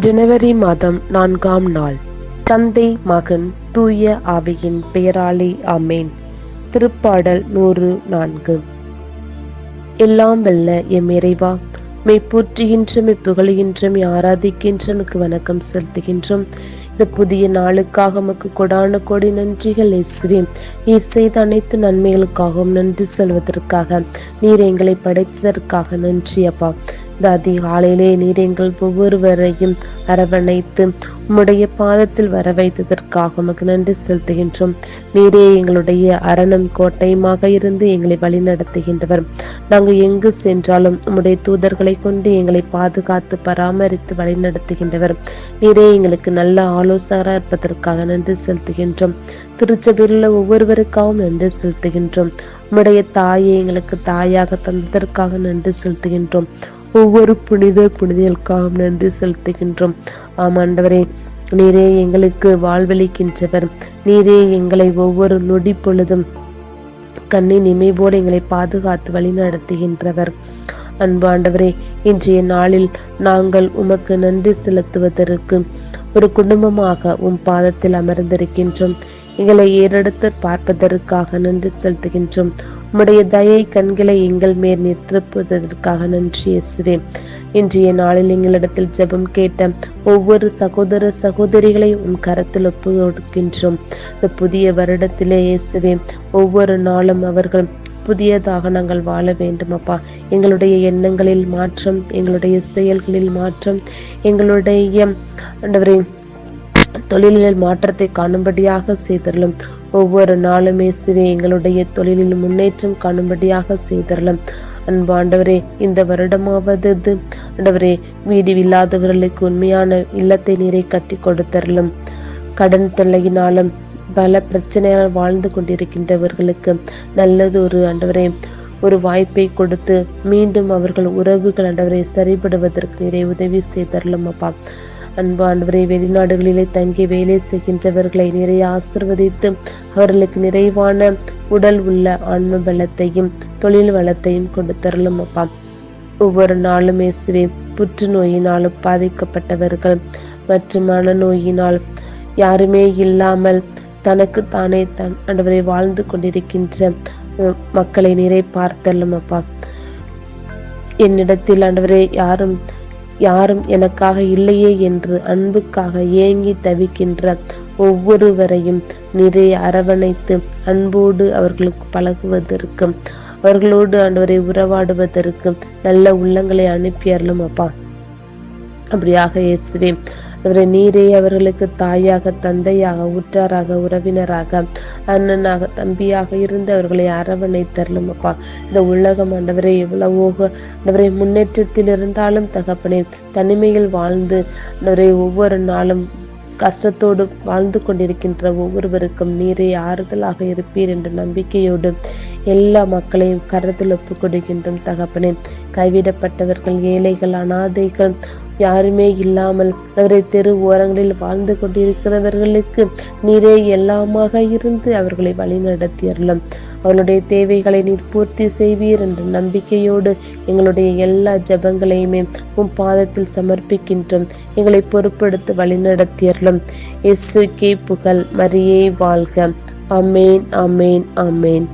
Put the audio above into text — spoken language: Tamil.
ஜனவரி மாதம் நான்காம் நாள். தந்தை மகன் தூய ஆவியின் பெயராலே ஆமேன். திருப்பாடல் நூறு நான்கு. எல்லாம் வெல்ல எம் இறைவா மெய் போற்றுகின்றோம் மெய் புகழுகின்ற மெய் வணக்கம் செலுத்துகின்றோம். இந்த புதிய நாளுக்காக மக்கு கொடான கொடி நன்றிகள் இயேசுவே. நீர் செய்த அனைத்து நன்மைகளுக்காகவும் நன்றி சொல்வதற்காக நீர் எங்களை படைத்ததற்காக நன்றி அப்பா. இந்த அதிகாலையிலே நீர் எங்கள் ஒவ்வொருவரையும் அரவணைத்து உம்முடைய பாதத்தில் வர வைத்ததற்காக உமக்கு நன்றி செலுத்துகின்றோம். நீரே எங்களுடைய அரணம் கோட்டையுமாக இருந்து எங்களை வழி நடத்துகின்றவர் நாங்கள் எங்கு சென்றாலும் உம்முடைய தூதர்களை கொண்டு எங்களை பாதுகாத்து பராமரித்து வழி நடத்துகின்றவர் நீரே எங்களுக்கு நல்ல ஆலோசகராக இருப்பதற்காக நன்றி செலுத்துகின்றோம். திருச்சபையில் உள்ள ஒவ்வொருவருக்காகவும் நன்றி செலுத்துகின்றோம். உம்முடைய தாயை எங்களுக்கு தாயாக தந்ததற்காக நன்றி செலுத்துகின்றோம். ஒவ்வொரு புனித புனிதர்களுக்காகவும் நன்றி செலுத்துகின்றோம். ஆமாண்டவரே நீரே எங்களுக்கு வாழ்வளிக்கின்றவர். நீரே எங்களை ஒவ்வொரு நொடி பொழுதும் கண்ணின் இமைவோடு எங்களை பாதுகாத்து வழி நடத்துகின்றவர் அன்பாண்டவரே இன்றைய நாளில் நாங்கள் உமக்கு நன்றி செலுத்துவதற்கு ஒரு குடும்பமாக உம் பாதத்தில் அமர்ந்திருக்கின்றோம். எங்களை ஏறெடுத்து பார்ப்பதற்காக நன்றி செலுத்துகின்றோம். உம்முடைய தயை கண்களை எங்கள் மேல் நிறுத்துவதற்காக நன்றி இயேசுவே இன்றைய நாளில் எங்களிடத்தில் ஜெபம் கேட்ட ஒவ்வொரு சகோதர சகோதரிகளை உன் கரத்தில் ஒப்பு கொடுக்கின்றோம் இந்த புதிய வருடத்திலே இயேசுவே ஒவ்வொரு நாளும் அவர்கள் புதியதாக நாங்கள் வாழ வேண்டும் அப்பா. எங்களுடைய எண்ணங்களில் மாற்றம் எங்களுடைய செயல்களில் மாற்றம் எங்களுடைய தொழிலில் மாற்றத்தை காணும்படியாக செய்தரலும் ஒவ்வொரு நாளும் இயேசுவே எங்களுடைய தொழிலில் முன்னேற்றம் காணும்படியாக செய்தரலும் அன்பாண்டவரே இந்த வருடமாவது ஆண்டவரே வீடு இல்லாதவர்களுக்கு உண்மையான இல்லத்தை நீரை கட்டி கொடுத்தரலும் கடன் தொல்லையினாலும் பல பிரச்சனையால் வாழ்ந்து கொண்டிருக்கின்றவர்களுக்கு நல்லது ஒரு ஆண்டவரே. ஒரு வாய்ப்பை கொடுத்து மீண்டும் அவர்கள் உறவுகள் ஆண்டவரை சரிபடுவதற்கு நிறைய உதவி செய்தரலும் அப்பா. அன்பாண்டவரை வெளிநாடுகளிலே தங்கி வேலை செய்கின்றவர்களை நிறைய ஆசிர்வதித்து அவர்களுக்கு நிறைவான உடல் உள்ள ஆன்ம பலத்தையும் தொழில் வளத்தையும் கொண்டு தரலும் அப்பா. ஒவ்வொரு நாளும் இயேசுவே புற்றுநோயினாலும் பாதிக்கப்பட்டவர்கள் மற்றும் மனநோயினால் யாருமே இல்லாமல் தனக்கு தானே தன் ஆண்டவரை வாழ்ந்து கொண்டிருக்கின்ற மக்களை நிறை பார்த்தல்லும் அப்பா. என்னிடத்தில் ஆண்டவரே யாரும் யாரும் எனக்காக இல்லையே என்று அன்புக்காக ஏங்கி தவிக்கின்ற ஒவ்வொருவரையும் நிறைய அரவணைத்து அன்போடு அவர்களுக்கு பழகுவதற்கும் அவர்களோடு ஆண்டவரை உறவாடுவதற்கு நல்ல உள்ளங்களை அனுப்பியறலும் அப்பா. அப்படியாக இயேசுவே அவரை நீரே அவர்களுக்கு தாயாக தந்தையாக உற்றாராக உறவினராக அண்ணனாக தம்பியாக இருந்து அவர்களை அரவணைத்தரலும் அப்பா. இந்த உலகம் ஆண்டவரை எவ்வளவோ ஆண்டவரை முன்னேற்றத்தில் இருந்தாலும் தகப்பனே தனிமையில் வாழ்ந்து ஆண்டவரை ஒவ்வொரு நாளும் கஷ்டத்தோடு வாழ்ந்து கொண்டிருக்கின்ற ஒவ்வொருவருக்கும் நீரை ஆறுதலாக இருப்பீர் என்ற நம்பிக்கையோடு எல்லா மக்களையும் கருத்தில் ஒப்புக் கொடுக்கின்றோம் தகப்பனே. கைவிடப்பட்டவர்கள் ஏழைகள் அனாதைகள் யாருமே இல்லாமல் அவரை தெரு ஓரங்களில் வாழ்ந்து கொண்டிருக்கிறவர்களுக்கு நீரே எல்லாமாக இருந்து அவர்களை வழிநடத்தியறலும் அவருடைய தேவைகளை நீர் பூர்த்தி செய்வீர் என்ற நம்பிக்கையோடு எங்களுடைய எல்லா ஜபங்களையுமே உன் பாதத்தில் சமர்ப்பிக்கின்றோம். எங்களை பொறுப்படுத்த வழிநடத்தியர்களும் எஸ்ஸு கே புகழ் மரியே வாழ்க. அமேன் அமேன் அமேன்